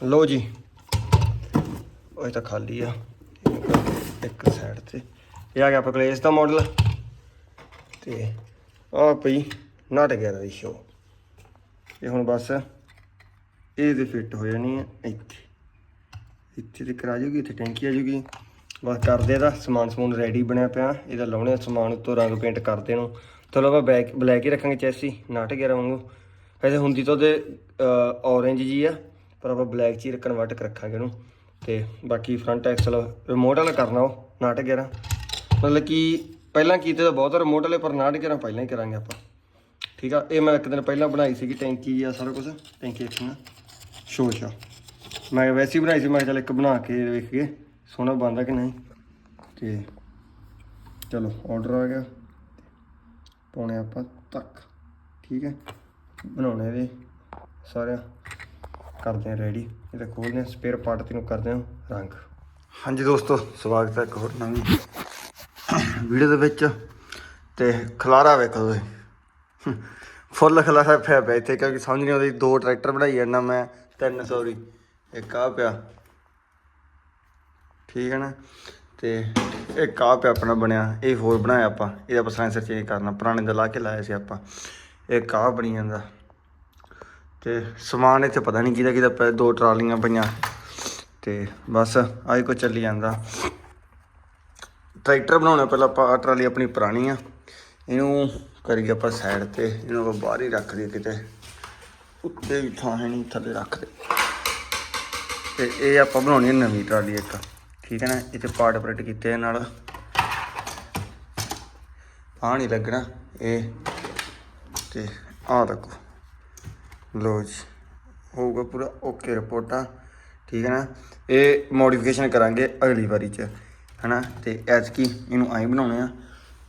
ਲਓ ਜੀ। ਉਹ ਤਾਂ ਖਾਲੀ ਆ। ਇੱਕ ਸਾਈਡ ਤੇ। ਇਹ ਆ ਗਿਆ ਆਪਣਾ ਕੋਲ ਇਸ ਦਾ ਮਾਡਲ ਤੇ ਆ ਪਈ ਨਾਟ ਗਿਆ ਦੀ ਸ਼ੋ ਇਹ ਹੁਣ ਬਸ ਇਹ ਤੇ ਫਿੱਟ ਹੋ ਜਾਣੀ ਆ ਇੱਥੇ। ਇੱਥੇ ਤੇ ਕਰਾ ਜੂਗੀ ਇੱਥੇ ਟੈਂਕੀ ਆ ਜੂਗੀ ਬਸ ਕਰਦੇ ਇਹਦਾ। ਸਮਾਨ ਸਮੂਨ ਰੈਡੀ ਬਣਿਆ ਪਿਆ। ਇਹਦਾ ਲਾਉਣੇ ਆ ਸਮਾਨ ਉੱਤੋਂ ਰੰਗ ਪੇਂਟ ਕਰਦੇ ਨੂੰ ਚਲੋ ਆਪਾਂ ਬੈਕ ਬਲੈਕ ਹੀ ਰੱਖਾਂਗੇ ਚੈਸੀ ਨਾਟ ਗਿਆ ਵਾਂਗੂ ਵੈਸੇ ਹੁੰਦੀ ਤਾਂ ਉਹਦੇ ਔਰੇਂਜ ਜੀ ਆ। ਪਰ ਆਪਾਂ ਬਲੈਕ ਚ ਹੀ ਕਨਵਰਟ ਰੱਖਾਂਗੇ ਇਹਨੂੰ। ਤੇ ਬਾਕੀ ਫਰੰਟ ਐਕਸਲ ਰਿਮੋਟ ਵਾਲਾ ਕਰਨਾ ਉਹ ਨਾਟ ਗਿਆ ਮਤਲਬ ਕਿ ਪਹਿਲਾਂ ਕੀਤੇ ਤਾਂ ਬਹੁਤ ਰਿਮੋਟ ਵਾਲੇ, ਪਰ ਨਾਟ ਗਿਆ ਪਹਿਲਾਂ ਹੀ ਕਰਾਂਗੇ ਆਪਾਂ। ਠੀਕ ਆ? ਇਹ ਮੈਂ ਇੱਕ ਦਿਨ ਪਹਿਲਾਂ ਬਣਾਈ ਸੀਗੀ ਟੈਂਕੀ ਆ ਸਾਰਾ ਕੁਝ ਟੈਂਕੀ ਰੱਖਣਾ ਸ਼ੋਸ਼ਾ ਮੈਂ ਵੈਸੇ ਹੀ ਬਣਾਈ ਸੀ, ਮੈਂ ਚੱਲ ਇੱਕ ਬਣਾ ਕੇ ਵੇਖ ਕੇ, ਸੋਹਣਾ ਬਣਦਾ ਕਿ ਨਹੀਂ? ਤੇ ਚਲੋ ਆਰਡਰ ਆ ਗਿਆ। ਪਾਉਣੇ ਆਪਾਂ ਤੱਕ। ਠੀਕ ਹੈ? ਬਣਾਉਣੇ ਇਹਦੇ ਸਾਰਿਆਂ। ਕਰਦੇ ਆ ਰੈਡੀ ਇਹਦਾ ਖੋਲਦੇ ਆ ਸਪੇਅਰ ਪਾਰਟ ਤੇ ਨੂੰ ਕਰਦੇ ਆ, ਰੰਗ। ਹਾਂਜੀ ਦੋਸਤੋ, ਸਵਾਗਤ ਹੈ ਇੱਕ ਹੋਰ ਨਵੀਂ ਵੀਡੀਓ ਦੇ ਵਿੱਚ। ਤੇ ਖਲਾਰਾ ਵੇਖੋ ਤੁਸੀਂ। ਫੁੱਲ ਖਲਾਰਾ ਪਿਆ ਪਿਆ ਇੱਥੇ, ਕਿਉਂਕਿ ਸਮਝ ਨਹੀਂ ਆਉਂਦੀ, ਦੋ ਟਰੈਕਟਰ ਬਣਾਈ ਜਾਂਦਾ ਮੈਂ, ਤਿੰਨ ਸੌਰੀ ਇੱਕ ਆ ਪਿਆ। ਠੀਕ ਹੈ ਨਾ? ਤੇ ਇੱਕ ਆ ਪਿਆ ਆਪਣਾ ਬਣਿਆ, ਇਹ ਹੋਰ ਬਣਾਇਆ ਆਪਾਂ, ਇਹਦਾ ਆਪਾਂ ਸਾਇੰਸਰ ਚੇਂਜ ਕਰਨਾ, ਪੁਰਾਣੇ ਦਾ ਲਾ ਕੇ ਲਾਇਆ ਸੀ ਆਪਾਂ। ਇਹ ਆ ਬਣੀ ਜਾਂਦਾ ਤੇ ਸਮਾਨ ਇੱਥੇ ਪਤਾ ਨਹੀਂ ਕਿਹਦਾ ਕਿਹਦਾ ਪਿਆ, ਦੋ ਟਰਾਲੀਆਂ ਪਈਆਂ। ਤੇ ਬਸ ਆਹੀ ਕੋ ਚੱਲੀ ਜਾਂਦਾ। ਟਰੈਕਟਰ ਬਣਾਉਣਾ ਪਹਿਲਾਂ ਆਪਾਂ ਟਰਾਲੀ ਆਪਣੀ ਪੁਰਾਣੀ ਆ। ਇਹਨੂੰ ਕਰੀਏ ਆਪਾਂ ਸਾਈਡ ਤੇ, ਇਹਨੂੰ ਆਪਾਂ ਬਾਹਰ ਹੀ ਰੱਖ ਦਈਏ ਕਿਤੇ। ਉੱਤੇ ਵੀ ਥਾਂ ਹੈ ਨਹੀਂ, ਥੱਲੇ ਰੱਖ ਦੇ। ਤੇ ਇਹ ਆਪਾਂ ਬਣਾਉਣੀ ਹੈ ਨਵੀਂ ਟਰਾਲੀ ਇੱਕ, ਠੀਕ ਹੈ ਨਾ? ਇੱਥੇ ਪਾਰਟ ਪ੍ਰਿੰਟ ਕੀਤੇ ਆ ਨਾਲ। ਆ ਨਹੀਂ ਲੱਗਣਾ, ਇਹ। ਤੇ ਆ ਦੇਖੋ। ਲੋ ਜੀ, ਹੋਊਗਾ ਪੂਰਾ ਓਕੇ ਰਿਪੋਰਟਾਂ, ਠੀਕ ਹੈ ਨਾ? ਇਹ ਮੋਡੀਫਿਕੇਸ਼ਨ ਕਰਾਂਗੇ ਅਗਲੀ ਵਾਰੀ ਚ, ਹਨਾ? ਤੇ ਐਚ ਕੀ ਇਹਨੂੰ ਆਈ ਬਣਾਉਣੇ ਆ।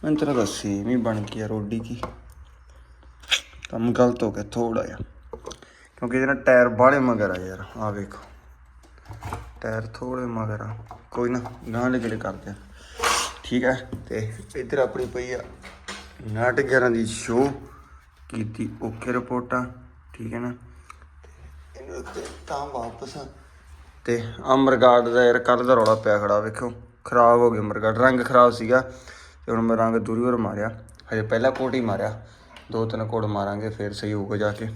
ਮੈਂ ਤੇਰਾ ਦਾ ਸੇਮ ਹੀ ਬਣ ਆ ਰੋਡੀ ਕੀ। ਕੰਮ ਗਲਤ ਹੋ ਗਿਆ ਥੋੜਾ ਜਿਹਾ। ਕਿਉਂਕਿ ਇਹਦੇ ਨਾਲ ਟਾਇਰ ਬਾਹਲੇ ਮਗਰ ਆ ਯਾਰ ਆ ਵੇਖੋ। ਟਾਇਰ ਥੋੜੇ ਮਗਰ ਆ। ਕੋਈ ਨਾ ਗਾਂ ਲੈ ਕੇ ਕਰਦੇ ਆ ਠੀਕ ਹੈ, ਤੇ ਇੱਧਰ ਆਪਣੀ ਪਈ ਆ। ਨਾਟ 11 ਦੀ ਸ਼ੋ ਕੀਤੀ ਓਕੇ ਰਿਪੋਰਟਾਂ। ਠੀਕ ਹੈ ਨਾ? ਤੇ ਇਹਨੂੰ ਤਾਂ ਵਾਪਸ। ਤੇ ਅਮਰਗਾਰਡ ਦਾ ਯਾਰ ਕੱਲ ਦਾ ਰੌਲਾ ਪਿਆ ਖੜਾ ਵੇਖੋ ਖਰਾਬ ਹੋ ਗਿਆ ਅਮਰਗਾਰਡ ਰੰਗ ਖਰਾਬ ਸੀਗਾ। ਤੇ ਹੁਣ ਮੈਂ ਰੰਗ ਦੂਰੀ ਹੋਰ ਮਾਰਿਆ। ਹਜੇ ਪਹਿਲਾ ਕੋਟ ਹੀ ਮਾਰਿਆ। ਦੋ ਤਿੰਨ ਕੋਟ ਮਾਰਾਂਗੇ ਫਿਰ ਸਹੀ ਹੋਊਗਾ ਜਾ ਕੇ।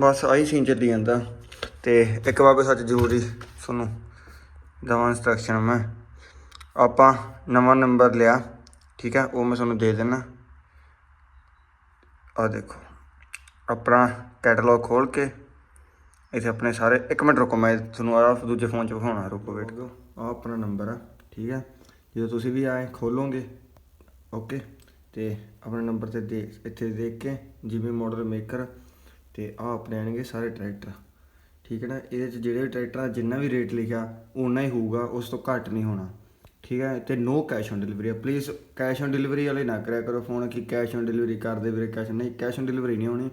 ਬਸ ਆਹੀ ਸੀਨ ਚੱਲੀ ਜਾਂਦਾ। ਤੇ ਇੱਕ ਵਾਰ ਸੱਚ ਜ਼ਰੂਰੀ ਤੁਹਾਨੂੰ ਦਵਾਂ ਇੰਸਟਰਕਸ਼ਨ ਮੈਂ। ਆਪਾਂ ਨਵਾਂ ਨੰਬਰ ਲਿਆ ਠੀਕ ਹੈ? ਉਹ ਮੈਂ ਤੁਹਾਨੂੰ ਦੇ ਦੇਣਾ ਆ ਦੇਖੋ। ਆਪਣਾ ਕੈਟਲੌਗ ਖੋਲ ਕੇ ਇੱਥੇ ਆਪਣੇ ਸਾਰੇ, ਇੱਕ ਮਿੰਟ ਰੁਕੋ, ਮੈਂ ਤੁਹਾਨੂੰ ਆ ਦੂਜੇ ਫੋਨ 'ਚ ਵਿਖਾਉਣਾ, ਰੁਕੋ ਵੇਟ ਆ ਆਪਣਾ ਨੰਬਰ ਆ, ਠੀਕ ਹੈ ਜਦੋਂ ਤੁਸੀਂ ਵੀ ਆਏ ਖੋਲੋਗੇ ਓਕੇ ਤੇ ਆਪਣੇ ਨੰਬਰ ਤੇ ਦੇ, ਇੱਥੇ ਦੇਖ ਕੇ ਜਿਵੇਂ ਮਾਡਲ ਮੇਕਰ ਤੇ ਆ ਆਪਣੇ ਆਣਗੇ ਸਾਰੇ ਟਰੈਕਟਰ ਠੀਕ ਹੈ ਨਾ? ਇਹਦੇ ਚ ਜਿਹੜੇ ਵੀ ਟਰੈਕਟਰ ਦਾ ਜਿੰਨਾ ਵੀ ਰੇਟ ਲਿਖਿਆ ਉਨਾ ਹੀ ਹੋਊਗਾ, ਉਸ ਤੋਂ ਘੱਟ ਨਹੀਂ ਹੋਣਾ। ਠੀਕ ਹੈ, ਤੇ no cash on delivery please cash on delivery ਵਾਲੇ ਨਾ ਕਰਿਆ ਕਰੋ ਫੋਨ ਕਿ ਕੈਸ਼ ਔਨ ਡਿਲੀਵਰੀ ਕਰ ਦੇ ਵੀਰੇ ਕੈਸ਼ ਨਹੀਂ ਕੈਸ਼ ਔਨ ਡਿਲੀਵਰੀ ਨਹੀਂ ਹੋਣੀ।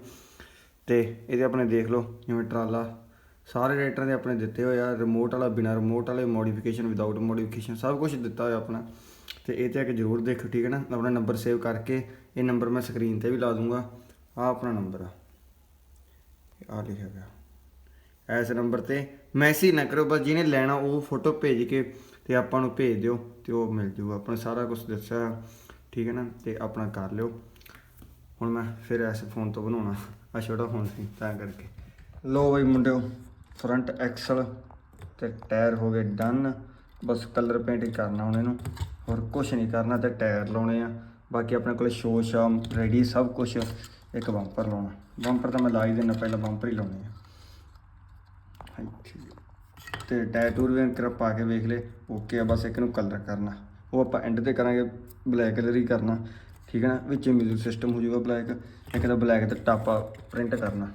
ਤੇ ਇਹਦੇ ਆਪਣੇ ਦੇਖ ਲਓ, ਜਿਵੇਂ ਟਰਾਲਾ, ਸਾਰੇ ਰੇਟਾਂ ਦੇ ਆਪਣੇ ਦਿੱਤੇ ਹੋਏ ਆ ਰਿਮੋਟ ਵਾਲਾ ਬਿਨਾ ਰਿਮੋਟ ਵਾਲੇ ਮੋਡੀਫਿਕੇਸ਼ਨ ਵਿਦਆਊਟ ਮੋਡੀਫਿਕੇਸ਼ਨ ਸਭ ਕੁਝ ਦਿੱਤਾ ਹੋਇਆ ਆਪਣਾ। ਤੇ ਇਹ ਤੇ ਕਿ ਜ਼ਰੂਰ ਦੇਖੋ ਠੀਕ ਹੈ ਨਾ? ਆਪਣਾ ਨੰਬਰ ਸੇਵ ਕਰਕੇ, ਇਹ ਨੰਬਰ ਮੈਂ ਸਕਰੀਨ ਤੇ ਵੀ ਲਾ ਦੂੰਗਾ। ਆ ਆਪਣਾ ਨੰਬਰ ਆ। ਆ ਲਿਖਿਆ ਗਿਆ ਐਸ ਨੰਬਰ ਤੇ ਮੈਸੇਜ ਨਾ ਕਰੋ ਬਸ ਜਿਹਨੇ ਲੈਣਾ ਉਹ ਫੋਟੋ ਭੇਜ ਕੇ ਤੇ ਆਪਾਂ ਨੂੰ ਭੇਜ ਦਿਓ ਤੇ ਉਹ ਮਿਲ ਜੂਗਾ। ਆਪਾਂ ਨੂੰ ਸਾਰਾ ਕੁਝ ਦੱਸਿਆ, ਠੀਕ ਹੈ ਨਾ? ਤੇ ਆਪਣਾ ਕਰ ਲਿਓ। ਹੁਣ ਮੈਂ ਫਿਰ ਇਸ ਫੋਨ ਤੋਂ ਬਣਾਉਣਾ। ਆ ਛੋਟਾ ਫੋਨ ਸੀ, ਤਾਂ ਕਰਕੇ। ਲੋ ਬਈ ਮੁੰਡਿਓ ਫਰੰਟ ਐਕਸਲ ਤੇ ਟਾਇਰ ਹੋ ਗਏ ਡਨ ਬਸ ਕਲਰ ਪੇਂਟਿੰਗ ਕਰਨਾ ਹੁਣ ਇਹਨੂੰ। ਹੋਰ ਕੁਝ ਨਹੀਂ ਕਰਨਾ, ਤੇ ਟਾਇਰ ਲਾਉਣੇ ਆ। ਬਾਕੀ ਆਪਣੇ ਕੋਲ ਸ਼ੋ ਸ਼ਾਮ ਰੈਡੀ ਸਭ ਕੁਝ ਇੱਕ ਬੰਪਰ ਲਾਉਣਾ। ਬੰਪਰ ਤਾਂ ਮੈਂ ਲਾ ਹੀ ਦੇਣਾ, ਪਹਿਲਾਂ ਬੰਪਰ ਹੀ ਲਾਉਣੇ ਆ। ਹਾਂਜੀ। ਤੇ ਟੈਟੂਰ ਵੀ ਅੰਕਰ ਪਾ ਕੇ ਵੇਖ ਲੈ ਓਕੇ ਆ, ਬਸ ਇੱਕ ਨੂੰ ਕਲਰ ਕਰਨਾ। ਉਹ ਆਪਾਂ ਐਂਡ ਤੇ ਕਰਾਂਗੇ ਬਲੈਕ ਕਲਰ ਹੀ ਕਰਨਾ। ਠੀਕ ਹੈ ਨਾ? ਵਿੱਚ ਮਿਊਜ਼ਿਕ ਸਿਸਟਮ ਹੋ ਜਾਊਗਾ ਬਲੈਕ ਇੱਕ ਤਾਂ ਬਲੈਕ ਤੇ ਟਾਪਾ ਪ੍ਰਿੰਟ ਕਰਨਾ।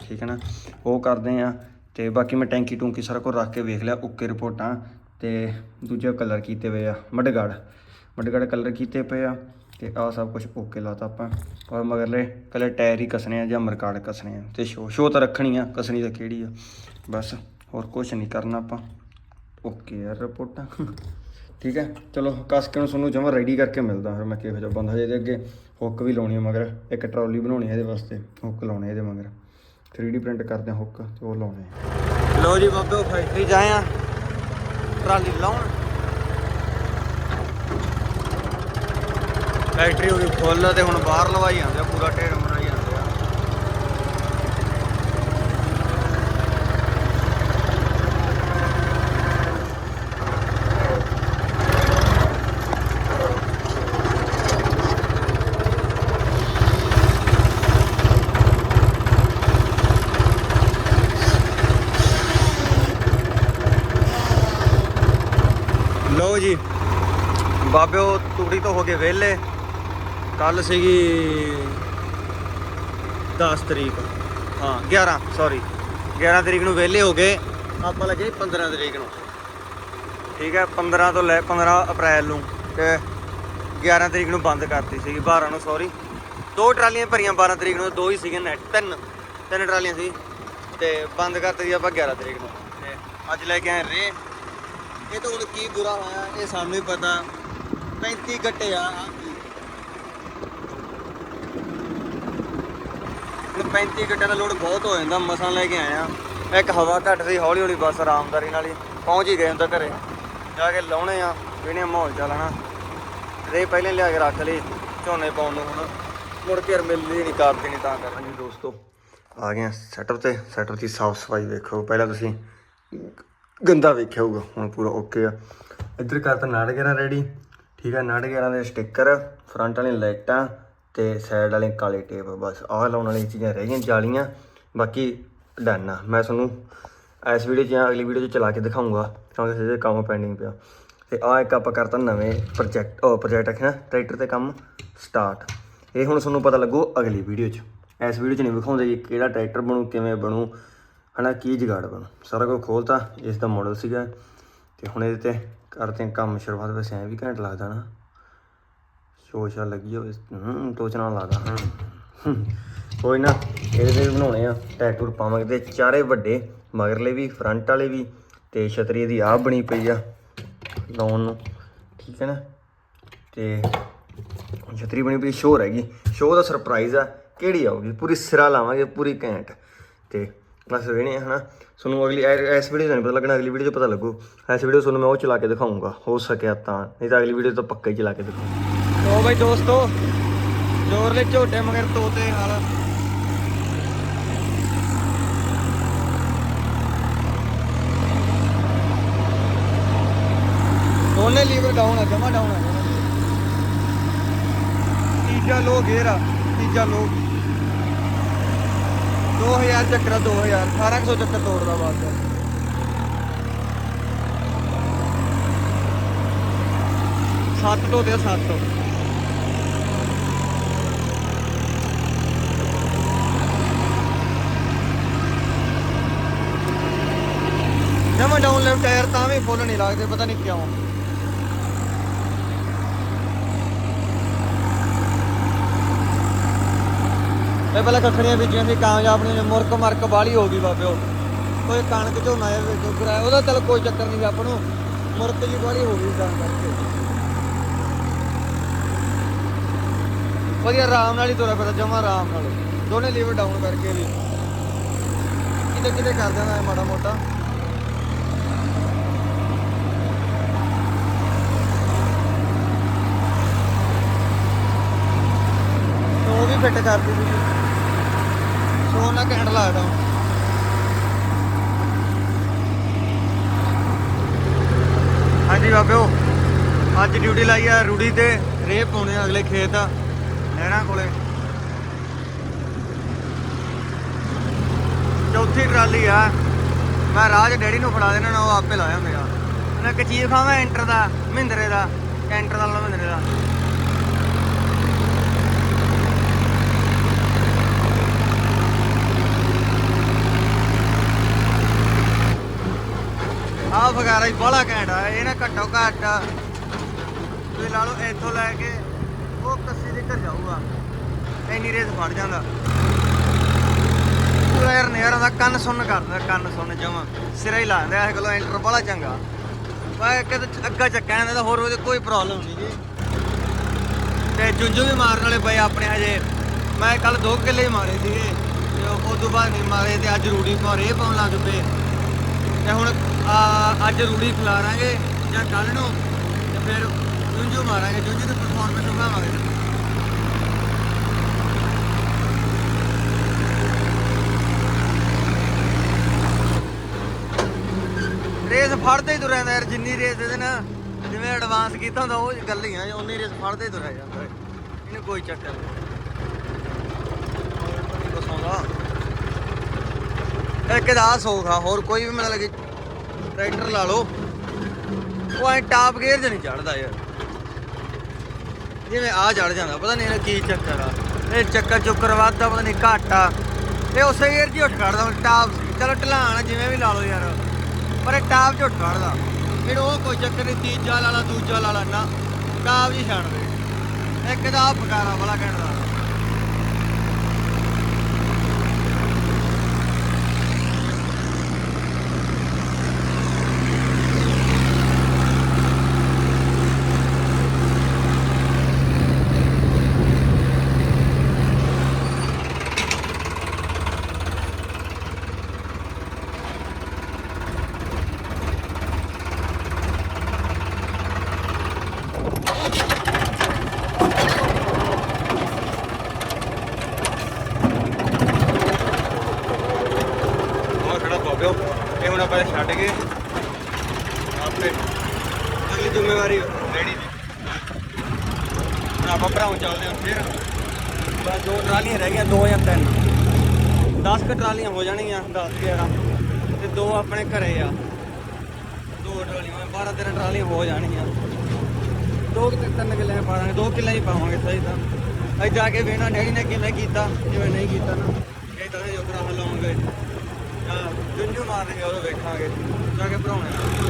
ਠੀਕ ਹੈ ਨਾ? ਉਹ ਕਰਦੇ ਆ ਤੇ ਬਾਕੀ ਮੈਂ ਟੈਂਕੀ ਟੂੰਕੀ ਸਾਰਾ ਕੁਝ ਰੱਖ ਕੇ ਵੇਖ ਲਿਆ ਓਕੇ ਰਿਪੋਰਟਾਂ ਤੇ ਦੂਜੇ ਕਲਰ ਕੀਤੇ ਹੋਏ ਆ ਮਡਗਾੜ ਮਡਗਾੜ ਕਲਰ ਕੀਤੇ ਪਏ ਆ। ਤੇ ਆ ਸਭ ਕੁਝ ਓਕੇ ਲਾਤਾ ਆਪਾਂ। ਔਰ ਮਗਰਲੇ ਕਲਰ ਟਾਇਰ ਹੀ ਕਸਣੇ ਆ ਜਾਂ ਮਰਕਾੜ ਕਸਣੇ ਆ। ਤੇ ਸ਼ੋ ਸ਼ੋ ਤਾਂ ਰੱਖਣੀ ਆ, ਕਸਣੀ ਤਾਂ ਕਿਹੜੀ ਆ? ਬਸ। ਹੋਰ ਕੁਝ ਨਹੀਂ ਕਰਨਾ ਆਪਾਂ। ਓਕੇ ਯਾਰ, ਰਿਪੋਰਟਾਂ। ਠੀਕ ਹੈ, ਚਲੋ ਕਸ ਕੇ ਨੂੰ ਤੁਹਾਨੂੰ ਜਮਾ ਰੈਡੀ ਕਰਕੇ ਮਿਲਦਾ। ਫਿਰ ਮੈਂ ਕਿਹੋ ਜਿਹਾ ਬੰਦਾ ਇਹਦੇ ਅੱਗੇ। ਹੁੱਕ ਵੀ ਲਾਉਣੀ ਹੈ ਮਗਰ। ਇੱਕ ਟਰਾਲੀ ਬਣਾਉਣੀ ਹੈ ਇਹਦੇ ਵਾਸਤੇ। ਹੁੱਕ ਲਾਉਣੇ ਇਹਦੇ ਮਗਰ। 3D ਪ੍ਰਿੰਟ ਕਰਦੇ ਹਾਂ ਹੁੱਕ ਤੇ ਉਹ ਲਾਉਣੇ ਆ। ਲੋ ਜੀ ਬਾਬੇ ਫੈਕਟਰੀ ਜਾਏ ਆ। ਟਰਾਲੀ ਲਾਉਣ। ਫੈਕਟਰੀ ਹੋ ਗਈ ਫੁੱਲ ਤੇ ਹੁਣ ਬਾਹਰ ਲਵਾਈ ਜਾਂਦੇ ਆ ਪੂਰਾ ਢੇਰ ਬਣਾਈ ਜਾਂਦੇ ਆ ਲਓ ਜੀ ਬਾਬੇ ਉਹ ਤੂੜੀ ਤੋਂ ਹੋ ਗਏ ਵਿਹਲੇ। ਕੱਲ ਸੀਗੀ 10 ਤਰੀਕ। ਹਾਂ 11 ਸੌਰੀ 11 ਤਰੀਕ ਨੂੰ ਵਿਹਲੇ ਹੋ ਗਏ। ਆਪਾਂ ਲੱਗੇ 15 ਤਰੀਕ ਨੂੰ। ਠੀਕ ਹੈ 15 ਤੋਂ ਲੈ 15 ਅਪ੍ਰੈਲ ਨੂੰ। ਤੇ 11 ਤਰੀਕ ਨੂੰ ਬੰਦ ਕਰਤੀ ਸੀਗੀ 12 ਨੂੰ ਸੌਰੀ ਦੋ ਟਰਾਲੀਆਂ ਭਰੀਆਂ 12 ਤਰੀਕ ਨੂੰ, ਦੋ ਹੀ ਸੀਗੀਆਂ ਨੈਟ ਤਿੰਨ। ਤਿੰਨ ਟਰਾਲੀਆਂ ਸੀ। ਤੇ ਬੰਦ ਕਰਤੀ ਆਪਾਂ 11 ਤਰੀਕ ਨੂੰ। ਤੇ ਅੱਜ ਲੈ ਕੇ ਆਏ ਰੇ। ਇਹ ਤਾਂ ਹੁਣ ਕੀ ਬੁਰਾ ਹੋਇਆ ਇਹ ਸਾਨੂੰ ਹੀ ਪਤਾ। 35 ਗੱਟੇ ਆ 35 ਗੱਟਿਆਂ ਦਾ ਲੋਡ ਬਹੁਤ ਹੋ ਜਾਂਦਾ, ਮਸਾਂ ਲੈ ਕੇ ਆਏ ਇੱਕ ਹਵਾ ਘੱਟ ਸੀ ਹੌਲੀ ਹੌਲੀ ਬਸ ਆਰਾਮਦਾਰੀ ਨਾਲ ਹੀ ਪਹੁੰਚ ਹੀ ਗਏ ਹੁਣ ਘਰੇ। ਜਾ ਕੇ ਲਾਉਣੇ ਆ ਵੀਨੇ ਮਾਹੌਲ ਚੱਲਣਾ ਰੇ ਪਹਿਲੇ ਲਿਆ ਕੇ ਰੱਖ ਲਈ, ਝੋਨੇ ਪਾਉਣ ਨੂੰ ਹੁਣ। ਮੁੜ ਕੇ ਮਿਲਦੀ ਨਹੀਂ ਕਰਦੀ ਨਹੀਂ ਤਾਂ ਕਰ ਦੋਸਤੋ, ਆ ਗਏ ਸੈਟਅਪ ਤੇ। ਸੈਟਅਪ ਦੀ ਸਾਫ਼ ਸਫ਼ਾਈ ਵੇਖੋ। ਪਹਿਲਾਂ ਤੁਸੀਂ ਗੰਦਾ ਵੇਖਿਆ ਹੋਊਗਾ, ਹੁਣ ਪੂਰਾ ਓਕੇ ਆ। ਇੱਧਰ ਕਰਤਾ ਨਾਟਗੇਰਾ ਰੈਡੀ ਠੀਕ ਆ ਨਾਟਗੇਰਾ ਦੇ ਸਟicker ਫਰੰਟ ਵਾਲੀਆਂ ਲਾਈਟਾਂ ਤੇ ਸਾਈਡ ਵਾਲੇ ਕਾਲੇ ਟੇਪ ਬਸ ਆਹ ਲਾਉਣ ਵਾਲੀਆਂ ਚੀਜ਼ਾਂ ਰਹਿ ਗਈਆਂ ਜਾਲੀਆਂ, ਬਾਕੀ ਡਨ ਆ। ਮੈਂ ਤੁਹਾਨੂੰ ਇਸ ਵੀਡੀਓ 'ਚ ਜਾਂ ਅਗਲੀ ਵੀਡੀਓ 'ਚ ਚਲਾ ਕੇ ਦਿਖਾਉਂਗਾ ਕਿਉਂਕਿ ਇਹਦੇ ਕੰਮ ਪੈਂਡਿੰਗ ਪਿਆ। ਤੇ ਆਹ ਇੱਕ ਆਪਾਂ ਕਰਤਾ ਨਵੇਂ ਪ੍ਰੋਜੈਕਟ ਉਹ ਪ੍ਰੋਜੈਕਟ ਹੈ ਟਰੈਕਟਰ ਤੇ ਕੰਮ ਸਟਾਰਟ ਇਹ ਹੁਣ ਤੁਹਾਨੂੰ ਪਤਾ ਲੱਗੂ ਅਗਲੀ ਵੀਡੀਓ 'ਚ। ਇਸ ਵੀਡੀਓ 'ਚ ਨਹੀਂ ਵਿਖਾਉਂਦੇ ਜੀ ਕਿਹੜਾ ਟਰੈਕਟਰ ਬਣੂ, ਕਿਵੇਂ ਬਣੂ, ਹਨਾ, ਕੀ ਜਗਾੜ ਬਣੂ। ਸਾਰਾ ਕੁਝ ਖੋਲਤਾ, ਇਸ ਦਾ ਮਾਡਲ ਸੀਗਾ। ਤੇ ਹੁਣ ਇਹਦੇ ਤੇ ਕਰਦੇ ਹਾਂ ਕੰਮ ਸ਼ੁਰੂਆਤ, ਵੈਸੇ ਐਂ ਵੀ ਘੰਟ ਲੱਗਦਾ ਨਾ। ਸ਼ੋਸ਼ਾ ਲੱਗੀ ਹੋਵੇ, ਹੂੰ ਟੋਚਣਾ ਲੱਗਦਾ। ਹਾਂ, ਹੂੰ। ਕੋਈ ਨਾ, ਇਹਦੇ ਵੀ ਬਣਾਉਣੇ ਆ ਟੈਟੂਰ ਪਾਵਾਂਗੇ ਤੇ ਚਾਰੇ ਵੱਡੇ, ਮਗਰਲੇ ਵੀ ਫਰੰਟ ਵਾਲੇ ਵੀ, ਤੇ ਛਤਰੀ ਦੀ ਆਹ ਬਣੀ ਪਈ ਆ, ਲਾਉਣ ਨੂੰ, ਠੀਕ ਹੈ ਨਾ? ਤੇ ਛਤਰੀ ਬਣੀ ਪਈ, ਸ਼ੋਅ ਰਹਿ ਗਈ। ਸ਼ੋਅ ਦਾ ਸਰਪ੍ਰਾਈਜ਼ ਆ, ਕਿਹੜੀ ਆਊਗੀ? ਪੂਰੀ ਸਿਰਾ ਲਾਵਾਂਗੇ, ਪੂਰੀ ਘੈਂਟ। ਤੇ ਬਸ ਵੇਣੇ ਹਨਾ? ਤੁਹਾਨੂੰ ਅਗਲੀ ਇਸ ਵੀਡੀਓ ਨਹੀਂ ਪਤਾ ਲੱਗਣਾ, ਅਗਲੀ ਵੀਡੀਓ 'ਚ ਪਤਾ ਲੱਗੂ। ਇਸ ਵੀਡੀਓ ਤੁਹਾਨੂੰ ਮੈਂ ਉਹ ਚਲਾ ਕੇ ਦਿਖਾਉਂਗਾ ਹੋ ਸਕਿਆ ਤਾਂ। ਨਹੀਂ ਤਾਂ ਅਗਲੀ ਵੀਡੀਓ ਤਾਂ ਪੱਕਾ ਹੀ ਚਲਾ ਕੇ ਦਿਖਾਉਂਗਾ ਲੋ ਬਈ ਦੋਸਤੋ, ਜੋਰ ਝੋਟੇ ਮਗਰ ਤੋਤੇ ਹਾਲ। ਦੋਨੇ ਲੀਵਰ ਡਾਊਨ ਆ, ਜਮਾ ਡਾਊਨ ਆ। ਤੀਜਾ ਲੋ ਗੇਰ ਆ, ਤੀਜਾ ਲੋ 2000 ਚੱਕਰਾ 2000 1800 ਚੱਕਰ ਤੋੜਦਾ ਬਾਅਦ ਸੱਤ ਤੋਂ ਤੇ ਸੱਤ। ਜਮਾ ਡਾਊਨ ਲੈਫਟ ਟਾਇਰ ਤਾਂ ਵੀ ਫੁੱਲ ਨਹੀਂ ਲੱਗਦੇ, ਪਤਾ ਨਹੀਂ ਕਿਉਂ। ਇਹ ਪਹਿਲਾਂ ਕੱਖੜੀਆਂ ਬੀਜੀਆਂ ਸੀ, ਕਾਮਯਾਬ ਨਹੀਂ ਮੁਰਕ ਮਰਕ ਬਾਲੀ ਹੋ ਗਈ ਬਾਬਿਓ ਕੋਈ ਕਣਕ ਝੋਨਾ ਇਹ ਵਿੱਚ ਉਗਰਾ ਉਹਦਾ ਚੱਲ ਕੋਈ ਚੱਕਰ ਨਹੀਂ ਆਪਾਂ ਨੂੰ ਮੁਰਕ ਜੀ ਬਾਲੀ ਹੋ ਗਈ ਤਾਂ ਕਰਕੇ ਵਧੀਆ, ਆਰਾਮ ਨਾਲ ਹੀ ਤੁਰਿਆ ਫਿਰਦਾ, ਜਮਾ ਆਰਾਮ ਨਾਲ। ਦੋਨੇ ਲੀਵਰ ਡਾਊਨ ਕਰਕੇ ਵੀ। ਕਿਤੇ ਕਿਤੇ ਕਰ ਦੇਣਾ ਮਾੜਾ ਮੋਟਾ। ਉਹ ਵੀ ਫਿੱਟ ਕਰਦੀ ਸੀ ਸੋ ਨਾ ਘੈਂਟ ਲੱਗਦਾ। ਹਾਂਜੀ ਬਾਬਿਓ, ਅੱਜ ਡਿਊਟੀ ਲਾਈ ਆ ਰੂੜੀ ਤੇ, ਰੇਹ ਪਾਉਣੇ ਆ ਅਗਲੇ ਖੇਤ ਆ ਨਹਿਰਾਂ ਕੋਲੇ। ਚੌਥੀ ਟਰਾਲੀ ਆ। ਮੈਂ ਰਾਜ ਡੈਡੀ ਨੂੰ ਫੜਾ ਦੇਣਾ ਉਹ ਆਪੇ ਲਾਇਆ ਮੇਰਾ। ਮੈਂ ਇੱਕ ਚੀਜ਼ ਖਾਵਾਂ, ਐਂਟਰ ਦਾ, ਮਹਿੰਦਰੇ ਦਾ ਐਂਟਰ ਦਾ ਲਾ ਮਹਿੰਦਰੇ ਦਾ। ਆਹ ਫਗਾਰਾ ਹੀ ਇਹ ਨਾ ਘੱਟੋ ਘੱਟ ਤੁਸੀਂ ਲਾ ਲਓ ਇੱਥੋਂ ਲੈ ਕੇ ਉਹ ਕੱਸੀ ਦੇ ਘਰ ਜਾਊਗਾ। ਇੰਨੀ ਰੇਸ ਫੜ ਜਾਂਦਾ। ਪੂਰਾ ਯਾਰ ਨਜ਼ਾਰਾ ਦਾ ਕੰਨ ਸੁਣ ਕਰਦਾ ਕੰਨ ਸੁਣ ਜਮਾ। ਸਿਰਾ ਹੀ ਲਾ ਦਿੰਦਾ ਇਹ ਕੋਲੋਂ ਐਂਟਰ ਬੜਾ ਚੰਗਾ। ਵਾਹ ਕਿਤੇ ਅੱਗਾ ਚੱਕਿਆ ਜਾਂਦਾ ਤਾਂ ਹੋਰ ਉਹਦੇ ਕੋਈ ਪ੍ਰੋਬਲਮ ਨਹੀਂ ਜੀ। ਤੇ ਜੁੰਜੂ ਵੀ ਮਾਰਨ ਵਾਲੇ ਪਏ ਆਪਣੇ ਹਜੇ। ਮੈਂ ਕੱਲ ਦੋ ਕਿੱਲੇ ਹੀ ਮਾਰੇ ਸੀਗੇ। ਤੇ ਉਸ ਤੋਂ ਬਾਅਦ ਨਹੀਂ ਮਾਰੇ ਤੇ ਅੱਜ ਰੂੜੀ ਪਾ ਰੇ ਪਾਉਣ ਲੱਗ ਪਏ। ਤੇ ਹੁਣ ਅੱਜ ਰੂੜੀ ਖਿਲਾਰਾਂਗੇ ਜਾਂ ਕੱਲ ਨੂੰ ਤੇ ਫਿਰ ਜੁੰਜੂ ਮਾਰਾਂਗੇ। ਜੁੰਜੂ ਦੀ ਪਰਫਾਰਮੈਂਸ ਬਣਾਵਾਂਗੇ ਰੇਸ ਫੜਦੇ ਹੀ ਤੁਰਿਆ ਜਾਂਦਾ ਯਾਰ, ਜਿੰਨੀ ਰੇਸ ਦੇ ਨਾ ਜਿਵੇਂ ਐਡਵਾਂਸ ਕੀਤਾ ਹੁੰਦਾ, ਉਹ ਗੱਲ ਹੀ ਆ ਉਨੀ ਰੇਸ ਫੜਦੇ ਹੀ ਤੁਰਿਆ ਜਾਂਦਾ ਇਹਨੂੰ ਕੋਈ ਚੱਕਰ ਨਹੀਂ। ਕੁਛ ਆਉਂਦਾ ਇੱਕ ਦਾ ਸੌਖ ਆ, ਹੋਰ ਕੋਈ ਵੀ ਮਤਲਬ ਕਿ ਟਰੈਕਟਰ ਲਾ ਲਓ। ਉਹ ਐ ਟਾਪ ਗੇਅਰ 'ਚ ਨਹੀਂ ਚੜਦਾ ਯਾਰ। ਜਿਵੇਂ ਆ ਚੜ ਜਾਂਦਾ ਪਤਾ ਨਹੀਂ ਇਹਦਾ ਕੀ ਚੱਕਰ ਆ। ਇਹ ਚੱਕਰ ਚੁੱਕਰ ਵੱਧਦਾ ਪਤਾ ਨਹੀਂ ਘੱਟ। ਆ ਇਹ ਉਸੇ ਗੇਅਰ 'ਚ ਹੀ ਉੱਠ ਖੜਦਾ ਹੁਣ ਟਾਪ ਚਲੋ ਢਲਾਣ ਆ, ਜਿਵੇਂ ਵੀ ਲਾ ਲਓ ਯਾਰ। ਪਰ ਇਹ ਟਾਪ 'ਚ ਉੱਠ ਖੜਦਾ ਫਿਰ ਉਹ ਕੋਈ ਚੱਕਰ ਨਹੀਂ ਤੀਜਾ ਲਾ ਲਾ ਦੂਜਾ ਲਾ ਲਾ ਨਾ ਟਾਪ 'ਚ ਹੀ ਛੱਡ ਦੇ। ਇੱਕ ਦਾ ਆਹ ਫਕਾਰਾ ਵਾਲਾ ਕਹਿੰਦਾ ਉਹ ਖੜਾ ਪਾਬਿਓ ਇਹ ਹੁਣ ਆਪਾਂ ਛੱਡ ਕੇ ਆਪੇ ਅਗਲੀ ਜ਼ਿੰਮੇਵਾਰੀ ਰੈਡੀ ਦੀ ਹੁਣ ਆਪਾਂ ਭਰਾਉਂ ਚੱਲਦੇ ਹਾਂ ਫਿਰ ਬਸ ਦੋ ਟਰਾਲੀਆਂ ਰਹਿ ਗਈਆਂ, ਦੋ ਜਾਂ ਤਿੰਨ। 10 ਕ ਟਰਾਲੀਆਂ ਹੋ ਜਾਣਗੀਆਂ 10 11 ਤੇ ਦੋ ਆਪਣੇ ਘਰੇ ਆ। ਦੋ ਟਰਾਲੀਆਂ 12 13 ਟਰਾਲੀਆਂ ਹੋ ਜਾਣਗੀਆਂ। ਦੋ ਕਿ ਤਿੰਨ ਕਿੱਲੇ ਪਾ ਦਾਂਗੇ ਦੋ ਕਿੱਲੇ ਹੀ ਪਾਵਾਂਗੇ, ਸਹੀ ਤਾਂ। ਅਸੀਂ ਜਾ ਕੇ ਵੇਣਾ ਡੈਡੀ ਨੇ ਕਿਵੇਂ ਕੀਤਾ ਕਿਵੇਂ ਨਹੀਂ ਕੀਤਾ ਨਾ। ਇਹ ਤਾਂ ਜੋ ਭਰਾ ਲਾਉਂਗੇ। ਜੁੰਜੂ ਮਾਰਨਗੇ ਉਹ ਵੇਖਾਂਗੇ। ਜਾ ਕੇ ਭਰਾਉਣੇ